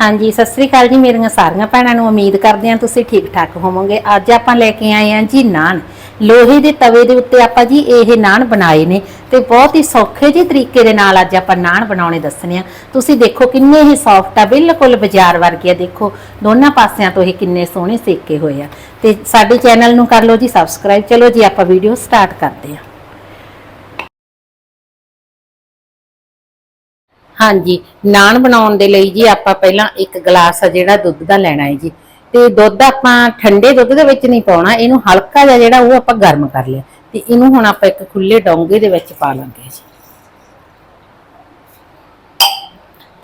ਹਾਂਜੀ, ਸਤਿ ਸ੍ਰੀ ਅਕਾਲ ਜੀ ਮੇਰੀਆਂ ਸਾਰੀਆਂ ਭੈਣਾਂ ਨੂੰ ਉਮੀਦ ਕਰਦੇ ਹਾਂ ਤੁਸੀਂ ਠੀਕ ਠਾਕ ਹੋਵੋਗੇ। ਅੱਜ ਆਪਾਂ ਲੈ ਕੇ ਆਏ ਹਾਂ ਜੀ ਨਾਨ। ਲੋਹੇ ਦੇ ਤਵੇ ਦੇ ਉੱਤੇ ਆਪਾਂ ਜੀ ਇਹ ਨਾਨ ਬਣਾਏ ਨੇ ਤੇ ਬਹੁਤ ਹੀ ਸੌਖੇ ਜਿਹੇ ਤਰੀਕੇ ਦੇ ਨਾਲ ਅੱਜ ਆਪਾਂ ਨਾਨ ਬਣਾਉਣੇ ਦੱਸਣੇ ਆ। ਤੁਸੀਂ ਦੇਖੋ ਕਿੰਨੇ ਹੀ ਸੌਫਟ ਆ, ਬਿਲਕੁਲ ਬਾਜ਼ਾਰ ਵਰਗੇ ਆ। ਦੇਖੋ, ਦੋਨਾਂ ਪਾਸਿਆਂ ਤੋਂ ਇਹ ਕਿੰਨੇ ਸੋਹਣੇ ਸੇਕੇ ਹੋਏ ਆ। ਤੇ ਸਾਡੇ ਚੈਨਲ ਨੂੰ ਕਰ ਲਓ ਜੀ ਸਬਸਕ੍ਰਾਈਬ ਚਲੋ ਜੀ, ਆਪਾਂ ਵੀਡੀਓ ਸਟਾਰਟ ਕਰਦੇ ਹਾਂ। ਹਾਂਜੀ, ਨਾਨ ਬਣਾਉਣ ਦੇ ਲਈ ਜੀ ਆਪਾਂ ਪਹਿਲਾਂ ਇੱਕ ਗਲਾਸ ਆ ਜਿਹੜਾ ਦੁੱਧ ਦਾ ਲੈਣਾ ਹੈ ਜੀ। ਤੇ ਦੁੱਧ ਆਪਾਂ ਠੰਡੇ ਦੁੱਧ ਦੇ ਵਿੱਚ ਨਹੀਂ ਪਾਉਣਾ, ਇਹਨੂੰ ਹਲਕਾ ਜਿਹਾ ਜਿਹੜਾ ਉਹ ਆਪਾਂ ਗਰਮ ਕਰ ਲਿਆ। ਤੇ ਇਹਨੂੰ ਹੁਣ ਆਪਾਂ ਇੱਕ ਖੁੱਲੇ ਡੋਂਗੇ ਦੇ ਵਿੱਚ ਪਾ ਲਾਂਗੇ ਜੀ।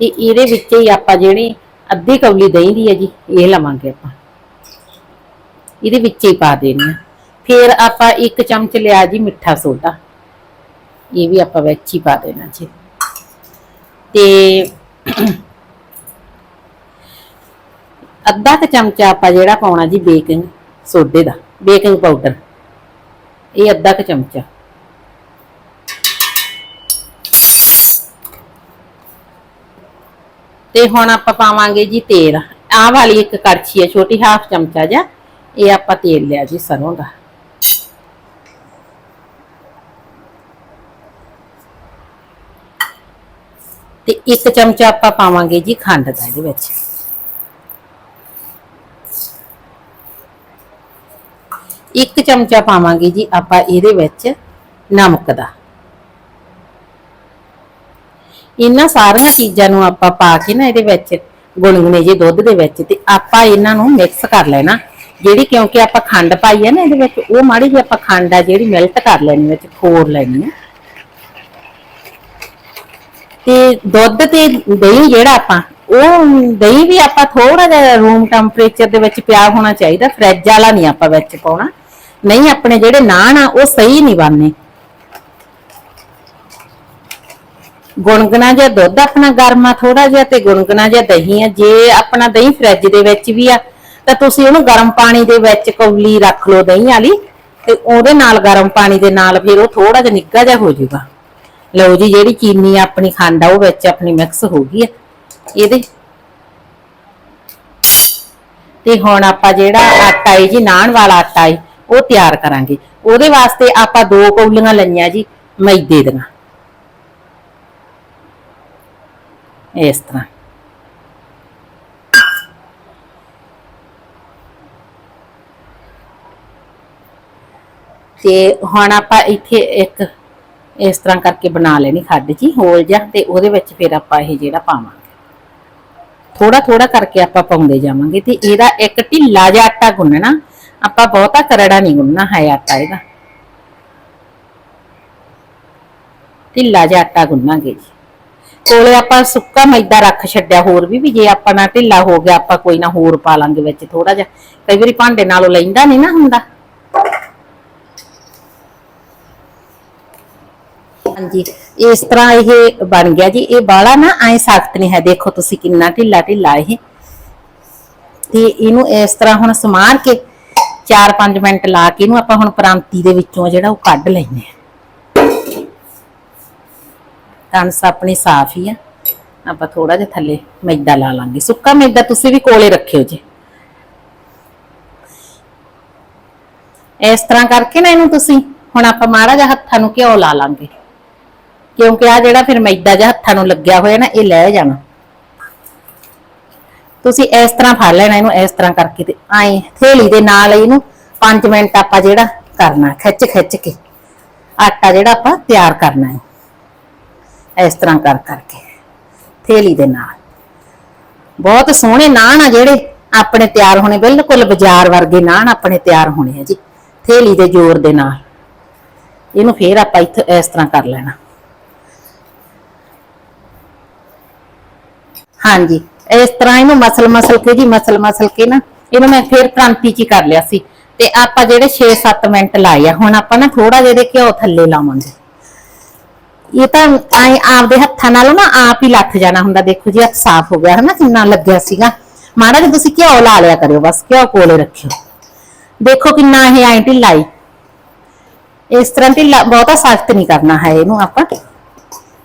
ਤੇ ਇਹਦੇ ਵਿੱਚ ਹੀ ਆਪਾਂ ਜਿਹੜੀ ਅੱਧੀ ਕੌਲੀ ਦਹੀਂ ਦੀ ਹੈ ਜੀ, ਇਹ ਲਵਾਂਗੇ ਆਪਾਂ। ਇਹਦੇ ਵਿੱਚ ਹੀ ਪਾ ਦੇਣੀ ਆ ਫਿਰ ਆਪਾਂ ਇੱਕ ਚਮਚ ਲਿਆ ਜੀ ਮਿੱਠਾ ਸੋਡਾ। ਇਹ ਵੀ ਆਪਾਂ ਵਿੱਚ ਹੀ ਪਾ ਦੇਣਾ ਜੀ। ਤੇ ਅੱਧਾ ਕ ਚਮਚਾ ਆਪਾਂ ਜਿਹੜਾ ਪਾਉਣਾ ਜੀ ਬੇਕਿੰਗ ਸੋਡੇ ਦਾ, ਬੇਕਿੰਗ ਪਾਊਡਰ। ਇਹ ਅੱਧਾ ਕੁ ਚਮਚਾ। ਤੇ ਹੁਣ ਆਪਾਂ ਪਾਵਾਂਗੇ ਜੀ ਤੇਲ। ਆਹ ਵਾਲੀ ਇੱਕ ਕੜਛੀ ਹੈ ਛੋਟੀ ਹਾਫ ਚਮਚਾ ਜਾਂ ਇਹ ਆਪਾਂ ਤੇਲ ਲਿਆ ਜੀ ਸਰੋਂ ਦਾ ਤੇ ਇੱਕ ਚਮਚਾ ਆਪਾਂ ਪਾਵਾਂਗੇ ਜੀ ਖੰਡ ਦਾ ਇਹਦੇ ਵਿੱਚ। ਇੱਕ ਚਮਚਾ ਪਾਵਾਂਗੇ ਜੀ ਆਪਾਂ ਇਹਦੇ ਵਿੱਚ ਨਮਕ ਦਾ। ਇਹਨਾਂ ਸਾਰੀਆਂ ਚੀਜ਼ਾਂ ਨੂੰ ਆਪਾਂ ਪਾ ਕੇ ਨਾ ਇਹਦੇ ਵਿੱਚ ਗੁਣਗੁਣੇ ਜੇ ਦੁੱਧ ਦੇ ਵਿੱਚ ਤੇ ਆਪਾਂ ਇਹਨਾਂ ਨੂੰ ਮਿਕਸ ਕਰ ਲੈਣਾ। ਜਿਹੜੀ ਕਿਉਂਕਿ ਆਪਾਂ ਖੰਡ ਪਾਈ ਹੈ ਨਾ ਇਹਦੇ ਵਿੱਚ, ਉਹ ਮਾੜੀ ਜਿਹੀ ਆਪਾਂ ਖੰਡ ਆ ਜਿਹੜੀ ਮੈਲਟ ਕਰ ਲੈਣੀ ਵਿੱਚ ਖੋਰ ਲੈਣੀ ਹੈ ਤੇ ਦੁੱਧ ਤੇ ਦਹੀਂ ਜਿਹੜਾ ਆਪਾਂ, ਉਹ ਦਹੀਂ ਵੀ ਆਪਾਂ ਥੋੜਾ ਜਿਹਾ ਰੂਮ ਟੈਂਪਰੇਚਰ ਦੇ ਵਿੱਚ ਪਿਆ ਹੋਣਾ ਚਾਹੀਦਾ ਫ੍ਰਿਜ ਵਾਲਾ ਨਹੀਂ ਆਪਾਂ ਵਿੱਚ ਪਾਉਣਾ। ਨਹੀਂ, ਆਪਣੇ ਜਿਹੜੇ ਨਾਨ ਆ, ਉਹ ਸਹੀ ਨਹੀਂ ਬਣਨੇ। ਗੁਣਗਣਾ ਜਿਹਾ ਦੁੱਧ ਆਪਣਾ ਗਰਮਾ ਥੋੜਾ ਜਿਹਾ ਤੇ ਗੁਣਗਣਾ ਜਿਹਾ ਦਹੀਂ ਆ। ਜੇ ਆਪਣਾ ਦਹੀਂ ਫ੍ਰਿਜ ਦੇ ਵਿੱਚ ਵੀ ਆ, ਤਾਂ ਤੁਸੀਂ ਉਹਨੂੰ ਗਰਮ ਪਾਣੀ ਦੇ ਵਿੱਚ ਕੌਲੀ ਰੱਖ ਲਓ ਦਹੀਂ ਵਾਲੀ ਤੇ ਉਹਦੇ ਨਾਲ ਗਰਮ ਪਾਣੀ ਦੇ ਨਾਲ ਫਿਰ ਉਹ ਥੋੜਾ ਜਿਹਾ ਨਿੱਘਾ ਜਿਹਾ ਹੋ ਜਾਊਗਾ। ਲਓ ਜੀ, ਜਿਹੜੀ ਚੀਨੀ ਆਪਣੀ ਖੰਡ ਆ, ਉਹ ਵਿੱਚ ਆਪਣੀ ਮਿਕਸ ਹੋ ਗਈ ਆ। ਇਹਦੇ। ਤੇ ਹੁਣ ਆਪਾਂ ਜਿਹੜਾ ਆਟਾ ਹੈ ਜੀ, ਨਾਨ ਵਾਲਾ ਆਟਾ ਹੈ ਉਹ ਤਿਆਰ ਕਰਾਂਗੇ। ਉਹਦੇ ਵਾਸਤੇ ਆਪਾਂ ਦੋ ਕੌਲੀਆਂ ਲਈਆਂ ਜੀ, ਮੈਦੇ ਦੀਆਂ। ਇਸ ਤਰ੍ਹਾਂ। ਤੇ ਹੁਣ ਆਪਾਂ ਇੱਥੇ ਇੱਕ ਇਸ ਤਰ੍ਹਾਂ ਕਰਕੇ ਬਣਾ ਲੈਣੀ ਖੱਡ ਜੀ ਹੋਲ ਜਾ ਤੇ ਉਹਦੇ ਵਿੱਚ ਫਿਰ ਆਪਾਂ ਇਹ ਜਿਹੜਾ ਪਾਵਾਂਗੇ। ਥੋੜਾ ਥੋੜਾ ਕਰਕੇ ਆਪਾਂ ਪਾਉਂਦੇ ਜਾਵਾਂਗੇ, ਤੇ ਇਹਦਾ ਇੱਕ ਢਿੱਲਾ ਜਿਹਾ ਆਟਾ ਗੁੰਨਣਾ, ਆਪਾਂ ਬਹੁਤਾ ਕਰੜਾ ਨਹੀਂ ਗੁੰਨਣਾ ਹੈ ਆਟਾ ਇਹਦਾ। ਢਿੱਲਾ ਜਿਹਾ ਆਟਾ ਗੁੰਨਾਂਗੇ ਜੀ। ਕੋਲੇ ਆਪਾਂ ਸੁੱਕਾ ਮੈਦਾ ਰੱਖ ਛੱਡਿਆ, ਹੋਰ ਵੀ ਵੀ ਜੇ ਆਪਾਂ ਨਾ ਢਿੱਲਾ ਹੋ ਗਿਆ, ਆਪਾਂ ਕੋਈ ਨਾ ਹੋਰ ਪਾ ਲਾਂਗੇ ਵਿੱਚ ਥੋੜਾ ਜਿਹਾ। ਕਈ ਵਾਰੀ ਭਾਂਡੇ ਨਾਲੋਂ ਲੈਂਦਾ ਨਹੀਂ ਨਾ ਹੁੰਦਾ। ਹਾਂਜੀ। ਇਸ ਤਰ੍ਹਾਂ ਇਹ ਬਣ ਗਿਆ ਜੀ। ਇਹ ਬਾਲਾ ਨਾ ਐ ਸਖਤ ਨਹੀਂ ਹੈ। ਦੇਖੋ ਤੁਸੀਂ ਕਿੰਨਾ ਢਿੱਲਾ ਢਿੱਲਾ ਇਹ। ਤੇ ਇਹਨੂੰ ਇਸ ਤਰ੍ਹਾਂ ਹੁਣ ਸਮਾਰ ਕੇ 4-5 ਮਿੰਟ ਲਾ ਕੇ ਇਹਨੂੰ ਆਪਾਂ ਹੁਣ ਪ੍ਰਾਂਤੀ ਦੇ ਵਿੱਚੋਂ ਜਿਹੜਾ ਉਹ ਕੱਢ ਲੈਨੇ ਆ ਕਣਸ ਆਪਣੀ ਸਾਫ਼ ਹੀ ਆ। ਆਪਾਂ ਥੋੜਾ ਜਿਹਾ ਥੱਲੇ ਮੈਦਾ ਲਾ ਲਾਂਗੇ। ਸੁੱਕਾ ਮੈਦਾ ਤੁਸੀਂ ਵੀ ਕੋਲੇ ਰੱਖਿਓ ਜੀ। ਇਸ ਤਰ੍ਹਾਂ ਕਰਕੇ ਨਾ ਇਹਨੂੰ ਤੁਸੀਂ ਹੁਣ ਆਪਾਂ ਮਾੜਾ ਜਿਹਾ ਹੱਥਾਂ ਨੂੰ ਘਿਓ ਲਾ ਲਾਂਗੇ। ਕਿਉਂਕਿ ਆ ਜਿਹੜਾ ਫਿਰ ਮੈਦਾ ਜਿਹਾ ਹੱਥਾਂ ਨੂੰ ਲੱਗਿਆ ਹੋਇਆ ਨਾ, ਇਹ ਲੈ ਜਾਣਾ। ਤੁਸੀਂ ਇਸ ਤਰ੍ਹਾਂ ਫੜ ਲੈਣਾ ਇਹਨੂੰ, ਇਸ ਤਰ੍ਹਾਂ ਕਰਕੇ ਤੇ ਐਂ ਥੇਲੀ ਦੇ ਨਾਲ ਇਹਨੂੰ 5 ਮਿੰਟ ਆਪਾਂ ਜਿਹੜਾ ਕਰਨਾ, ਖਿੱਚ ਖਿੱਚ ਕੇ। ਆਟਾ ਜਿਹੜਾ ਆਪਾਂ ਤਿਆਰ ਕਰਨਾ ਹੈ। ਇਸ ਤਰ੍ਹਾਂ ਕਰ ਕਰਕੇ, ਥੇਲੀ ਦੇ ਨਾਲ। ਬਹੁਤ ਸੋਹਣੇ ਨਾਨ ਆ ਜਿਹੜੇ ਆਪਣੇ ਤਿਆਰ ਹੋਣੇ, ਬਿਲਕੁਲ ਬਾਜ਼ਾਰ ਵਰਗੇ ਨਾਨ ਆਪਣੇ ਤਿਆਰ ਹੋਣੇ ਆ ਜੀ, ਥੇਲੀ ਦੇ ਜ਼ੋਰ ਦੇ ਨਾਲ। ਇਹਨੂੰ ਫੇਰ ਆਪਾਂ ਇੱਥੇ ਇਸ ਤਰ੍ਹਾਂ ਕਰ ਲੈਣਾ। ਹਾਂਜੀ। ਇਸ ਤਰ੍ਹਾਂ ਇਹਨੂੰ ਮਸਲ ਮਸਲ ਕੇ ਜੀ, ਮਸਲ ਮਸਲ ਕੇ ਨਾ, ਇਹਨੂੰ ਮੈਂ ਫੇਰ ਕ੍ਰਾਂਤੀ ਚ ਕਰ ਲਿਆ ਸੀ। ਤੇ ਆਪਾਂ ਜਿਹੜੇ 6-7 ਮਿੰਟ ਲਾਏ ਆ, ਹੁਣ ਆਪਾਂ ਨਾ ਥੋੜਾ ਜਿਹੇ ਘਿਓ ਥੱਲੇ ਲਾਵਾਂਗੇ। ਇਹ ਤਾਂ ਆਪਦੇ ਹੱਥਾਂ ਨਾਲ ਨਾ ਆਪ ਹੀ ਲੱਥ ਜਾਣਾ ਹੁੰਦਾ। ਦੇਖੋ ਜੀ ਹੱਥ ਸਾਫ਼ ਹੋ ਗਿਆ, ਹਨਾ, ਕਿੰਨਾ ਲੱਗਿਆ ਸੀਗਾ। ਮਾੜਾ ਜਿਹਾ ਤੁਸੀਂ ਘਿਓ ਲਾ ਲਿਆ ਕਰਿਓ, ਬਸ ਘਿਓ ਕੋਲੇ ਰੱਖਿਓ। ਦੇਖੋ ਕਿੰਨਾ ਇਹ ਐਂ ਢਿੱਲਾ ਈ ਇਸ ਤਰ੍ਹਾਂ ਢਿੱਲਾ, ਬਹੁਤਾ ਸਖਤ ਨਹੀਂ ਕਰਨਾ ਹੈ ਇਹਨੂੰ ਆਪਾਂ।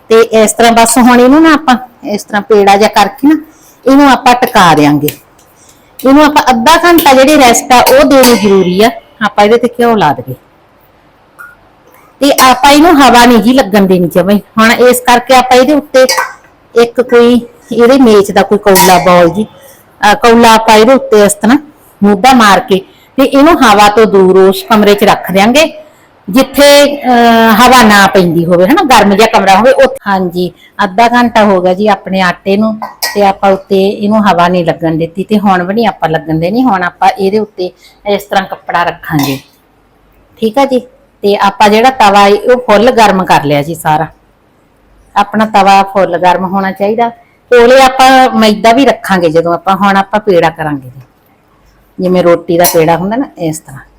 ਤੇ ਇਸ ਤਰ੍ਹਾਂ ਬਸ ਹੁਣ ਇਹਨੂੰ ਨਾ ਆਪਾਂ ਇਸ ਤਰ੍ਹਾਂ ਪੇੜਾ ਜਿਹਾ ਕਰਕੇ ਨਾ ਇਹਨੂੰ ਆਪਾਂ ਟਕਾ ਦਿਆਂਗੇ। ਇਹਨੂੰ ਆਪਾਂ ਅੱਧਾ ਘੰਟਾ ਜਿਹੜੀ ਰੈਸਟ ਆ ਉਹ ਦੇਣੀ ਜ਼ਰੂਰੀ ਆ, ਆਪਾਂ ਇਹਦੇ ਤੇ ਘਿਓ ਲਾ ਦਈਏ ਤੇ ਆਪਾਂ ਇਹਨੂੰ ਹਵਾ ਨਹੀਂ ਜੀ ਲੱਗਣ ਦੇਣੀ ਚਾਹੀਦੀ ਹੁਣ ਇਸ ਕਰਕੇ ਆਪਾਂ ਇਹਦੇ ਉੱਤੇ ਇੱਕ ਕੋਈ ਇਹਦੇ ਮੇਚ ਦਾ ਕੋਈ ਕੌਲਾ ਬੋਲ ਜੀ ਕੌਲਾ ਆਪਾਂ ਇਹਦੇ ਉੱਤੇ ਇਸ ਤਰ੍ਹਾਂ ਮੁੱਦਾ ਮਾਰ ਕੇ ਤੇ ਇਹਨੂੰ ਹਵਾ ਤੋਂ ਦੂਰ ਉਸ ਕਮਰੇ 'ਚ ਰੱਖ ਦਿਆਂਗੇ। ਜਿੱਥੇ ਅਹ, ਹਵਾ ਨਾ ਪੈਂਦੀ ਹੋਵੇ ਹਨਾ? ਗਰਮ ਜਿਹਾ ਕਮਰਾ ਹੋਵੇ ਉਹ ਹਾਂਜੀ ਅੱਧਾ ਘੰਟਾ ਹੋ ਗਿਆ ਜੀ ਆਪਣੇ ਆਟੇ ਨੂੰ ਤੇ ਆਪਾਂ ਉੱਤੇ ਇਹਨੂੰ ਹਵਾ ਨਹੀਂ ਲੱਗਣ ਦਿੱਤੀ ਤੇ ਹੁਣ ਵੀ ਨਹੀਂ ਆਪਾਂ ਲੱਗਣ ਦੇਣੀ ਹੁਣ ਆਪਾਂ ਇਹਦੇ ਉੱਤੇ ਇਸ ਤਰ੍ਹਾਂ ਕੱਪੜਾ ਰੱਖਾਂਗੇ। ਠੀਕ ਆ ਜੀ? ਤੇ ਆਪਾਂ ਜਿਹੜਾ ਤਵਾ ਏ ਉਹ ਫੁੱਲ ਗਰਮ ਕਰ ਲਿਆ ਜੀ ਸਾਰਾ। ਆਪਣਾ ਤਵਾ ਫੁੱਲ ਗਰਮ ਹੋਣਾ ਚਾਹੀਦਾ। ਕੋਲੇ ਆਪਾਂ ਮੈਦਾ ਵੀ ਰੱਖਾਂਗੇ ਜਦੋਂ ਆਪਾਂ ਹੁਣ ਆਪਾਂ ਪੇੜਾ ਕਰਾਂਗੇ ਜੀ। ਜਿਵੇਂ ਰੋਟੀ ਦਾ ਪੇੜਾ ਹੁੰਦਾ ਨਾ ਇਸ ਤਰ੍ਹਾਂ।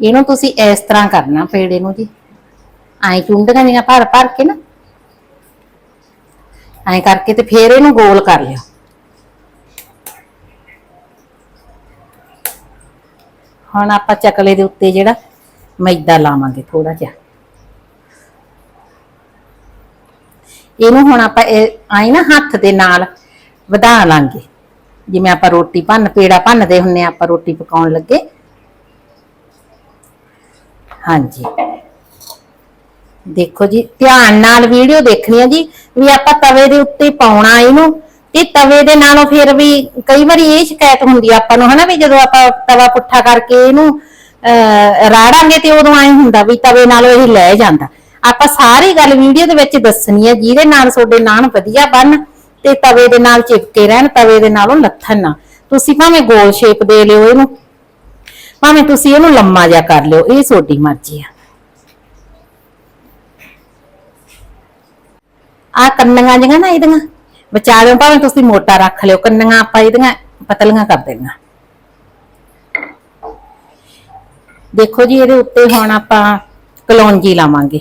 ਇਹਨੂੰ ਤੁਸੀਂ ਇਸ ਤਰ੍ਹਾਂ ਕਰਨਾ ਪੇੜੇ ਨੂੰ ਜੀ। ਐਂ ਚੁੰਡੀਆਂ ਦੀਆਂ ਭਰ ਭਰ ਕੇ ਨਾ। ਐਂ ਕਰਕੇ ਤੇ ਫੇਰ ਇਹਨੂੰ ਗੋਲ ਕਰ ਲਿਓ ਹੁਣ ਆਪਾਂ ਚਕਲੇ ਦੇ ਉੱਤੇ ਜਿਹੜਾ ਮੈਦਾ ਲਾਵਾਂਗੇ ਥੋੜਾ ਜਿਹਾ। ਇਹਨੂੰ ਹੁਣ ਆਪਾਂ ਇਹ ਆਈ ਨਾ ਹੱਥ ਦੇ ਨਾਲ ਵਧਾ ਲਾਂਗੇ। ਜਿਵੇਂ ਆਪਾਂ ਰੋਟੀ ਭੰਨ, ਪੇੜਾ ਭੰਨਦੇ ਹੁੰਨੇ ਆ, ਆਪਾਂ ਰੋਟੀ ਪਕਾਉਣ ਲੱਗੇ। ਹਾਂਜੀ। ਦੇਖੋ ਜੀ ਧਿਆਨ ਨਾਲ ਵੀਡੀਓ ਦੇਖਣੀ ਹੈ ਜੀ ਵੀ ਆਪਾਂ ਤਵੇ ਦੇ ਉੱਤੇ ਪਾਉਣਾ ਇਹਨੂੰ ਤੇ ਤਵੇ ਦੇ ਨਾਲੋਂ ਫਿਰ ਵੀ ਕਈ ਵਾਰੀ ਇਹ ਸ਼ਿਕਾਇਤ ਹੁੰਦੀ ਆ ਆਪਾਂ ਨੂੰ ਹਨਾ ਵੀ ਜਦੋਂ ਆਪਾਂ ਤਵਾ ਪੁੱਠਾ ਕਰਕੇ ਇਹਨੂੰ ਅਹ, ਰਾੜਾਂਗੇ ਤੇ ਉਦੋਂ ਐਂ ਹੁੰਦਾ ਵੀ ਤਵੇ ਨਾਲੋਂ ਇਹ ਲੈ ਜਾਂਦਾ। ਆਪਾਂ ਸਾਰੀ ਗੱਲ ਵੀਡੀਓ ਦੇ ਵਿੱਚ ਦੱਸਣੀ ਹੈ ਜਿਹਦੇ ਨਾਲ ਤੁਹਾਡੇ ਨਾਨ ਵਧੀਆ ਬਣ ਤੇ ਤਵੇ ਦੇ ਨਾਲ ਚਿਪਕੇ ਰਹਿਣ ਤਵੇ ਦੇ ਨਾਲੋਂ ਲੱਥਣ ਨਾ। ਤੁਸੀਂ ਭਾਵੇਂ ਗੋਲ ਸ਼ੇਪ ਦੇ ਲਿਓ ਇਹਨੂੰ। ਭਾਵੇਂ ਤੁਸੀਂ ਇਹਨੂੰ ਲੰਮਾ ਜਿਹਾ ਕਰ ਲਿਓ, ਇਹ ਤੁਹਾਡੀ ਮਰਜ਼ੀ ਆ। ਆ ਕੰਨੀਆਂ ਜਿਹੀਆਂ ਨਾ ਇਹਦੀਆਂ। ਵਿਚਾਰਿਓ ਭਾਵੇਂ ਤੁਸੀਂ ਮੋਟਾ ਰੱਖ ਲਿਓ, ਕੰਨੀਆਂ ਆਪਾਂ ਇਹਦੀਆਂ ਪਤਲੀਆਂ ਕਰ ਦੇਣੀਆਂ। ਦੇਖੋ ਜੀ, ਇਹਦੇ ਉੱਤੇ ਹੁਣ ਆਪਾਂ ਕਲੌਂਜੀ ਲਾਵਾਂਗੇ।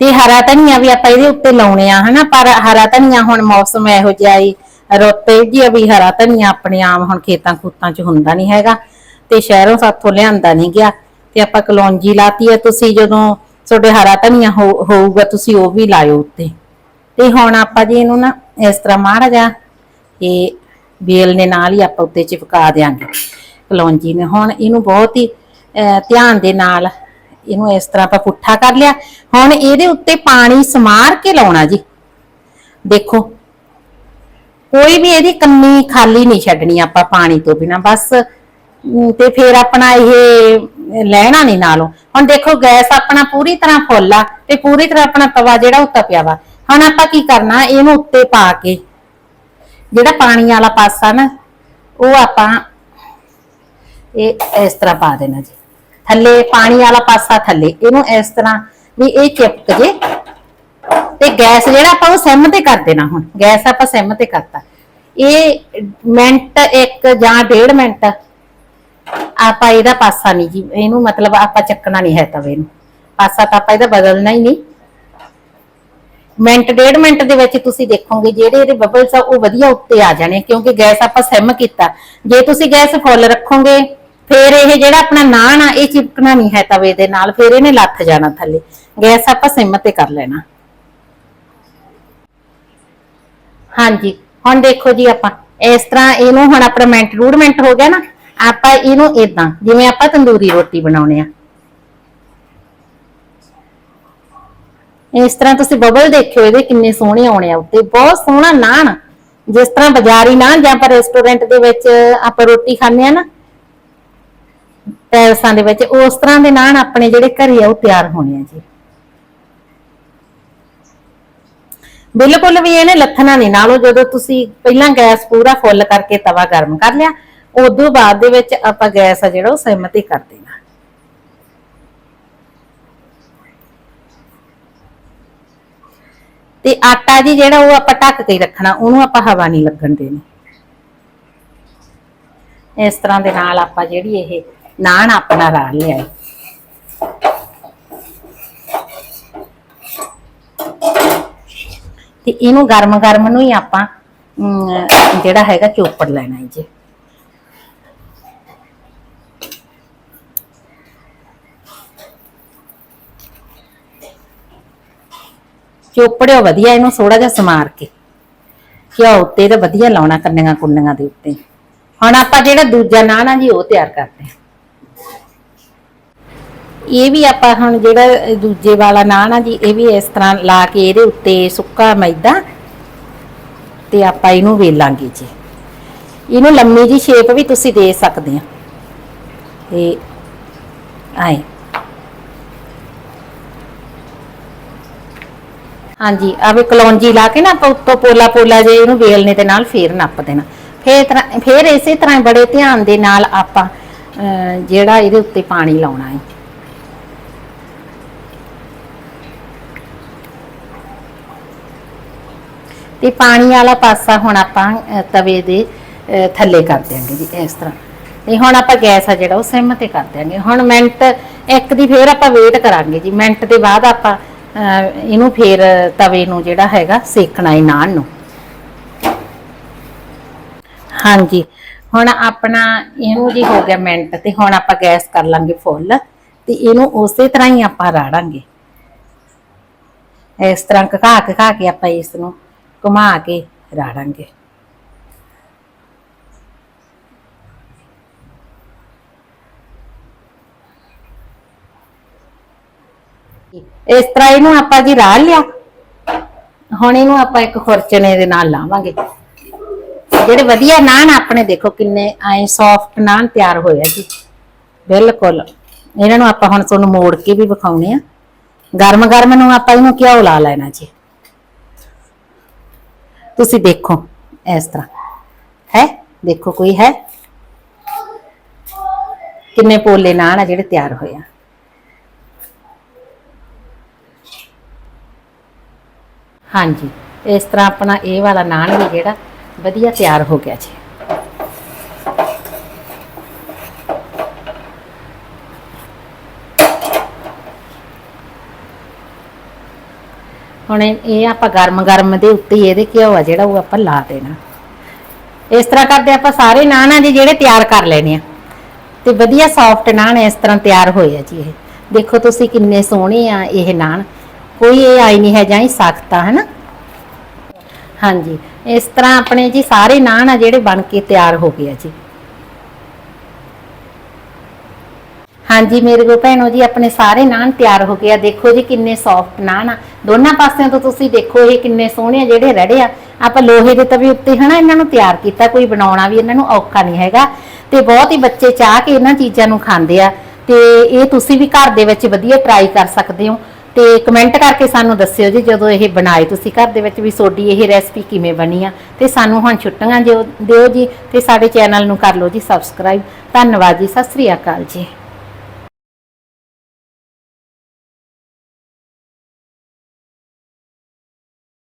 ਤੇ ਹਰਾ ਧਨੀਆ ਵੀ ਆਪਾਂ ਇਹਦੇ ਉੱਤੇ ਲਾਉਣੇ ਆ, ਹਨਾ? ਪਰ ਹਰਾ ਧਨੀਆ ਹੁਣ ਮੌਸਮ ਇਹੋ ਜਿਹਾ ਏ ਰੁੱਤੇ ਜੀ ਵੀ ਹਰਾ ਧਨੀਆ ਆਪਣੇ ਆਮ ਹੁਣ ਖੇਤਾਂ ਖੂਤਾਂ 'ਚ ਹੁੰਦਾ ਨਹੀਂ ਹੈਗਾ। ਤੇ ਸ਼ਹਿਰੋਂ ਸਾਥੋਂ ਲਿਆਂਦਾ ਨਹੀਂ ਗਿਆ। ਤੇ ਆਪਾਂ ਕਲੌਂਜੀ ਲਾਤੀ ਹੈ ਤੁਸੀਂ ਜਦੋਂ ਤੁਹਾਡੇ ਹਰਾ ਧਨੀਆ ਹੋਊਗਾ ਤੁਸੀਂ ਉਹ ਵੀ ਲਾਇਓ ਉੱਤੇ। ਤੇ ਹੁਣ ਆਪਾਂ ਜੀ ਇਹਨੂੰ ਨਾ ਇਸ ਤਰ੍ਹਾਂ ਮਾੜਾ ਜਿਹਾ ਇਹ ਬੇਲ ਨੇ ਨਾਲ ਹੀ ਆਪਾਂ ਉੱਤੇ ਚਿਪਕਾ ਦਿਆਂਗੇ ਕਲੌਂਜੀ ਨੇ। ਹੁਣ ਇਹਨੂੰ ਬਹੁਤ ਹੀ ਅਹ, ਧਿਆਨ ਦੇ ਨਾਲ ਇਹਨੂੰ ਇਸ ਤਰ੍ਹਾਂ ਆਪਾਂ ਪੁੱਠਾ ਕਰ ਲਿਆ। ਹੁਣ ਇਹਦੇ ਉੱਤੇ ਪਾਣੀ ਸਮਾਰ ਕੇ ਲਾਉਣਾ ਜੀ। ਦੇਖੋ ਕੋਈ ਵੀ ਇਹਦੀ ਕੰਨੀ ਖਾਲੀ ਨਹੀਂ ਛੱਡਣੀ ਆਪਾਂ ਪਾਣੀ ਤੋਂ ਬਿਨਾ। ਬਸ ਤੇ ਫਿਰ ਆਪਣਾ ਇਹ ਲੈਣਾ ਨਹੀਂ ਨਾਲੋਂ। ਹੁਣ ਦੇਖੋ ਗੈਸ ਆਪਣਾ ਪੂਰੀ ਤਰ੍ਹਾਂ ਫੁੱਲ ਆ ਤੇ ਪੂਰੀ ਤਰ੍ਹਾਂ ਆਪਣਾ ਤਵਾ ਜਿਹੜਾ ਉੱਤੇ ਪਿਆ ਵਾ। ਹੁਣ ਆਪਾਂ ਕੀ ਕਰਨਾ, ਇਹਨੂੰ ਉੱਤੇ ਪਾ ਕੇ, ਜਿਹੜਾ ਪਾਣੀ ਵਾਲਾ ਪਾਸਾ ਨਾ, ਉਹ ਆਪਾਂ ਇਹ ਇਸ ਤਰ੍ਹਾਂ ਪਾ ਦੇਣਾ ਜੀ। ਥੱਲੇ ਪਾਣੀ ਵਾਲਾ ਪਾਸਾ ਥੱਲੇ, ਇਹਨੂੰ ਇਸ ਤਰ੍ਹਾਂ ਵੀ ਇਹ ਚਿਪਕ ਜੇ। ਤੇ ਗੈਸ ਜਿਹੜਾ ਆਪਾਂ ਉਹ ਸਿਮ ਤੇ ਕਰ ਦੇਣਾ ਹੁਣ। ਗੈਸ ਆਪਾਂ ਸਿਮ ਤੇ ਕਰਤਾ। ਇਹ ਮਿੰਟ ਇੱਕ ਜਾਂ ਡੇਢ ਮਿੰਟ ਆਪਾਂ ਇਹਦਾ ਪਾਸਾ ਨਹੀਂ ਜੀ, ਇਹਨੂੰ ਮਤਲਬ ਆਪਾਂ ਚੱਕਣਾ ਨਹੀਂ ਹੈ ਤਵੇ ਨੂੰ। ਪਾਸਾ ਤਾਂ ਆਪਾਂ ਇਹਦਾ ਬਦਲਣਾ ਹੀ ਨਹੀਂ। ਮਿੰਟ, ਡੇਢ ਮਿੰਟ ਦੇ ਵਿੱਚ ਤੁਸੀਂ ਦੇਖੋਗੇ ਜਿਹੜੇ ਇਹਦੇ ਬਬਲਸ ਆ, ਉਹ ਵਧੀਆ ਉੱਤੇ ਆ ਜਾਣੇ, ਕਿਉਂਕਿ ਗੈਸ ਆਪਾਂ ਸਿਮ ਕੀਤਾ। ਜੇ ਤੁਸੀਂ ਗੈਸ ਫੁੱਲ ਰੱਖੋਗੇ, ਫਿਰ ਇਹ ਜਿਹੜਾ ਆਪਣਾ ਨਾਨ ਆ, ਇਹ ਚਿਪਕਣਾ ਨਹੀਂ ਹੈ ਤਵੇ ਦੇ ਨਾਲ, ਫਿਰ ਇਹਨੇ ਲੱਥ ਜਾਣਾ ਥੱਲੇ। ਗੈਸ ਆਪਾਂ ਸਿਮ ਤੇ ਕਰ ਲੈਣਾ। ਹਾਂਜੀ, ਹੁਣ ਦੇਖੋ ਜੀ ਆਪਾਂ। ਇਸ ਤਰ੍ਹਾਂ ਇਹਨੂੰ ਹੁਣ ਆਪਣਾ ਮਿੰਟ, ਡੂਢ ਮਿੰਟ ਹੋ ਗਿਆ ਨਾ ਆਪਾਂ ਇਹਨੂੰ ਇਦਾਂ ਜਿਵੇਂ ਆਪਾਂ ਤੰਦੂਰੀ ਰੋਟੀ ਬਣਾਉਣੇ ਆ। ਇਸ ਤਰ੍ਹਾਂ ਤੁਸੀਂ ਬਬਲ ਦੇਖਿਓ, ਇਹਦੇ ਕਿੰਨੇ ਸੋਹਣੇ ਆਉਣੇ ਆ ਉੱਤੇ। ਬਹੁਤ ਸੋਹਣਾ ਨਾਨ, ਜਿਸ ਤਰ੍ਹਾਂ ਬਾਜ਼ਾਰੀ ਨਾਨ, ਜਾਂ ਆਪਾਂ ਰੈਸਟੋਰੈਂਟ ਦੇ ਵਿੱਚ ਆਪਾਂ ਰੋਟੀ ਖਾਂਦੇ ਆ ਨਾ, ਪੈਲਸਾਂ ਦੇ ਵਿੱਚ, ਉਸ ਤਰ੍ਹਾਂ ਦੇ ਨਾਨ ਆਪਣੇ ਜਿਹੜੇ ਘਰੇ ਆ, ਉਹ ਤਿਆਰ ਹੋਣੇ ਆ ਜੀ। ਬਿਲਕੁਲ ਵੀ ਇਹਨੇ ਲੱਥਣਾ ਨਹੀਂ ਨਾਲੋਂ ਜਦੋਂ ਤੁਸੀਂ ਪਹਿਲਾਂ ਗੈਸ ਪੂਰਾ ਫੁੱਲ ਕਰਕੇ ਤਵਾ ਗਰਮ ਕਰ ਲਿਆ ਉਦੋਂ ਬਾਅਦ ਦੇ ਵਿੱਚ ਆਪਾਂ ਗੈਸ ਆ ਜਿਹੜਾ ਉਹ ਸਿਮ ਕਰ ਦੇਣਾ। ਤੇ ਆਟਾ ਜੀ ਜਿਹੜਾ ਉਹ ਆਪਾਂ ਢੱਕ ਕੇ ਰੱਖਣਾ ਉਹਨੂੰ ਆਪਾਂ ਹਵਾ ਨਹੀਂ ਲੱਗਣ ਦੇਣੀ। ਇਸ ਤਰ੍ਹਾਂ ਦੇ ਨਾਲ ਆਪਾਂ ਜਿਹੜੀ ਇਹ ਨਾਨ ਆਪਣਾ ਰਾਲ ਲਿਆ ਹੈ। ਤੇ ਇਹਨੂੰ ਗਰਮ ਗਰਮ ਨੂੰ ਹੀ ਆਪਾਂ ਅਮ, ਜਿਹੜਾ ਹੈਗਾ ਚੋਪੜ ਲੈਣਾ ਹੈ ਜੀ। ਚੋਪੜਿਓ ਵਧੀਆ ਇਹਨੂੰ ਥੋੜਾ ਜਿਹਾ ਸਮਾਰ ਕੇ। ਘਿਓ ਉੱਤੇ ਤਾਂ ਵਧੀਆ ਲਾਉਣਾ ਕੰਨੀਆਂ ਕੁੰਨੀਆਂ ਦੇ ਉੱਤੇ। ਹੁਣ ਆਪਾਂ ਜਿਹੜਾ ਦੂਜਾ ਨਾਨ ਆ ਜੀ, ਉਹ ਤਿਆਰ ਕਰਦੇ ਹਾਂ। ਇਹ ਵੀ ਆਪਾਂ ਹੁਣ ਜਿਹੜਾ ਦੂਜੇ ਵਾਲਾ ਨਾਨ ਆ ਜੀ, ਇਹ ਵੀ ਇਸ ਤਰ੍ਹਾਂ ਲਾ ਕੇ ਇਹਦੇ ਉੱਤੇ ਸੁੱਕਾ ਮੈਦਾ ਤੇ ਆਪਾਂ ਇਹਨੂੰ ਵੇਲਾਂਗੇ ਜੀ। ਇਹਨੂੰ ਲੰਮੀ ਜੀ ਸ਼ੇਪ ਵੀ ਤੁਸੀਂ ਦੇ ਸਕਦੇ ਆ ਤੇ ਆਏ। ਹਾਂਜੀ ਆ ਵੀ ਕਲੌਂਜੀ ਲਾ ਕੇ ਨਾ ਆਪਾਂ ਉੱਤੋਂ ਪੋਲਾ ਪੋਲਾ ਜੇ ਇਹਨੂੰ ਵੇਲਣੇ ਦੇ ਨਾਲ ਫੇਰ ਨੱਪ ਦੇਣਾ। ਫੇਰ ਤਰ੍ਹਾਂ ਫੇਰ ਇਸੇ ਤਰ੍ਹਾਂ ਬੜੇ ਧਿਆਨ ਦੇ ਨਾਲ ਆਪਾਂ ਜਿਹੜਾ ਇਹਦੇ ਉੱਤੇ ਪਾਣੀ ਲਾਉਣਾ ਹੈ। ਤੇ ਪਾਣੀ ਵਾਲਾ ਪਾਸਾ ਹੁਣ ਆਪਾਂ ਤਵੇ ਦੇ ਅਹ, ਥੱਲੇ ਕਰ ਦਿਆਂਗੇ ਜੀ ਇਸ ਤਰ੍ਹਾਂ। ਤੇ ਹੁਣ ਆਪਾਂ ਗੈਸ ਆ ਜਿਹੜਾ ਉਹ ਸਿਮ ਤੇ ਕਰ ਦਿਆਂਗੇ। ਹੁਣ ਮਿੰਟ ਇੱਕ ਦੀ ਫੇਰ ਆਪਾਂ ਵੇਟ ਕਰਾਂਗੇ ਜੀ। ਮਿੰਟ ਦੇ ਬਾਅਦ ਆਪਾਂ ਇਹਨੂੰ ਫੇਰ ਤਵੇ ਨੂੰ ਜਿਹੜਾ ਹੈਗਾ ਸੇਕਣਾ ਹੈ ਨਾਨ ਨੂੰ। ਹਾਂਜੀ, ਹੁਣ ਆਪਣਾ ਇਹਨੂੰ ਜੀ ਹੋ ਗਿਆ ਮਿੰਟ ਤੇ ਹੁਣ ਆਪਾਂ ਗੈਸ ਕਰ ਲਾਂਗੇ ਫੁੱਲ ਤੇ ਇਹਨੂੰ ਉਸੇ ਤਰ੍ਹਾਂ ਹੀ ਆਪਾਂ ਰਾੜਾਂਗੇ। ਇਸ ਤਰ੍ਹਾਂ ਘਕਾ ਘਕਾ ਕੇ ਆਪਾਂ ਇਸ ਨੂੰ ਘੁਮਾ ਕੇ ਰਾੜਾਂਗੇ। ਇਸ ਤਰ੍ਹਾਂ ਇਹਨੂੰ ਆਪਾਂ ਜੀ ਰਾਹ ਲਿਆ। ਹੁਣ ਇਹਨੂੰ ਆਪਾਂ ਇੱਕ ਖੁਰਚਣੇ ਦੇ ਨਾਲ ਲਾਵਾਂਗੇ। ਜਿਹੜੇ ਵਧੀਆ ਨਾਨ ਆਪਣੇ ਦੇਖੋ ਕਿੰਨੇ ਐ ਸੌਫਟ ਨਾਨ ਤਿਆਰ ਹੋਇਆ ਜੀ। ਬਿਲਕੁਲ। ਇਹਨਾਂ ਨੂੰ ਆਪਾਂ ਹੁਣ ਤੁਹਾਨੂੰ ਮੋੜ ਕੇ ਵੀ ਵਿਖਾਉਣੇ ਆ। ਗਰਮ ਗਰਮ ਨੂੰ ਆਪਾਂ ਇਹਨੂੰ ਘਿਓ ਲਾ ਲੈਣਾ ਜੀ? ਤੁਸੀਂ ਦੇਖੋ ਇਸ ਤਰ੍ਹਾਂ। ਹੈ? ਦੇਖੋ ਕੋਈ ਹੈ? ਕਿੰਨੇ ਪੋਲੇ ਨਾਨ ਆ ਜਿਹੜੇ ਤਿਆਰ ਹੋਏ ਆ। ਹਾਂਜੀ, ਇਸ ਤਰ੍ਹਾਂ ਆਪਣਾ ਇਹ ਵਾਲਾ ਨਾਨ ਵੀ ਜਿਹੜਾ ਵਧੀਆ ਤਿਆਰ ਹੋ ਗਿਆ ਜੀ। ਹੁਣ ਇਹ ਆਪਾਂ ਗਰਮ ਗਰਮ ਦੇ ਉੱਤੇ ਇਹਦੇ ਘਿਓ ਆ ਜਿਹੜਾ ਉਹ ਆਪਾਂ ਲਾ ਦੇਣਾ। ਇਸ ਤਰ੍ਹਾਂ ਕਰਦੇ ਆਪਾਂ ਸਾਰੇ ਨਾਨ ਆ ਜੀ ਜਿਹੜੇ ਤਿਆਰ ਕਰ ਲੈਣੇ ਆ। ਤੇ ਵਧੀਆ ਸੌਫਟ ਨਾਨ ਇਸ ਤਰ੍ਹਾਂ ਤਿਆਰ ਹੋਏ ਆ ਜੀ ਇਹ। ਦੇਖੋ ਤੁਸੀਂ ਕਿੰਨੇ ਸੋਹਣੇ ਆ ਇਹ ਨਾਨ। ਕੋਈ ਇਹ ਆਈ ਨਹੀਂ ਹੈ ਜਾਂ ਹੀ ਸਖਤ ਆ, ਹਨਾ? ਹਾਂਜੀ, ਇਸ ਤਰ੍ਹਾਂ ਆਪਣੇ ਜੀ ਸਾਰੇ ਨਾਨ ਆ ਜਿਹੜੇ ਬਣ ਕੇ ਤਿਆਰ ਹੋ ਗਏ ਆ ਜੀ। ਹਾਂਜੀ, ਮੇਰੇ ਕੋ ਭੈਣੋ ਜੀ, ਆਪਣੇ ਸਾਰੇ ਨਾਨ ਤਿਆਰ ਹੋ ਗਏ ਆ। ਦੇਖੋ ਜੀ ਕਿੰਨੇ ਸੌਫਟ ਨਾਨ ਆ। ਦੋਨਾਂ ਪਾਸਿਆਂ ਤੋਂ ਤੁਸੀਂ ਦੇਖੋ ਇਹ ਕਿੰਨੇ ਸੋਹਣੇ ਜਿਹੜੇ ਰੜੇ ਆ। ਆਪਾਂ ਲੋਹੇ ਦੇ ਤਵੇ ਉੱਤੇ, ਹਨਾ, ਇਹਨਾਂ ਨੂੰ ਤਿਆਰ ਕੀਤਾ, ਕੋਈ ਬਣਾਉਣਾ ਵੀ ਇਹਨਾਂ ਨੂੰ ਔਖਾ ਨਹੀਂ ਹੈਗਾ। ਤੇ ਬਹੁਤ ਹੀ ਬੱਚੇ ਚਾਹ ਕੇ ਇਹਨਾਂ ਚੀਜ਼ਾਂ ਨੂੰ ਖਾਂਦੇ ਆ। ਤੇ ਇਹ ਤੁਸੀਂ ਵੀ ਘਰ ਦੇ ਵਿੱਚ ਵਧੀਆ ਟਰਾਈ ਕਰ ਸਕਦੇ ਹੋ। ਤੇ ਕਮੈਂਟ ਕਰਕੇ ਸਾਨੂੰ ਦੱਸਿਓ ਜੀ ਜਦੋਂ ਇਹ ਬਣਾਏ ਤੁਸੀਂ ਘਰ ਦੇ ਵਿੱਚ ਵੀ ਸੋਡੀ ਇਹ ਰੈਸਪੀ ਕਿਵੇਂ ਬਣੀ ਆ। ਤੇ ਸਾਨੂੰ ਹੁਣ ਛੁੱਟੀਆਂ ਦਿਓ ਦਿਓ ਜੀ ਤੇ ਸਾਡੇ ਚੈਨਲ ਨੂੰ ਕਰ ਲਓ ਜੀ ਸਬਸਕ੍ਰਾਈਬ ਧੰਨਵਾਦ ਜੀ, ਸਤਿ ਸ੍ਰੀ ਅਕਾਲ ਜੀ।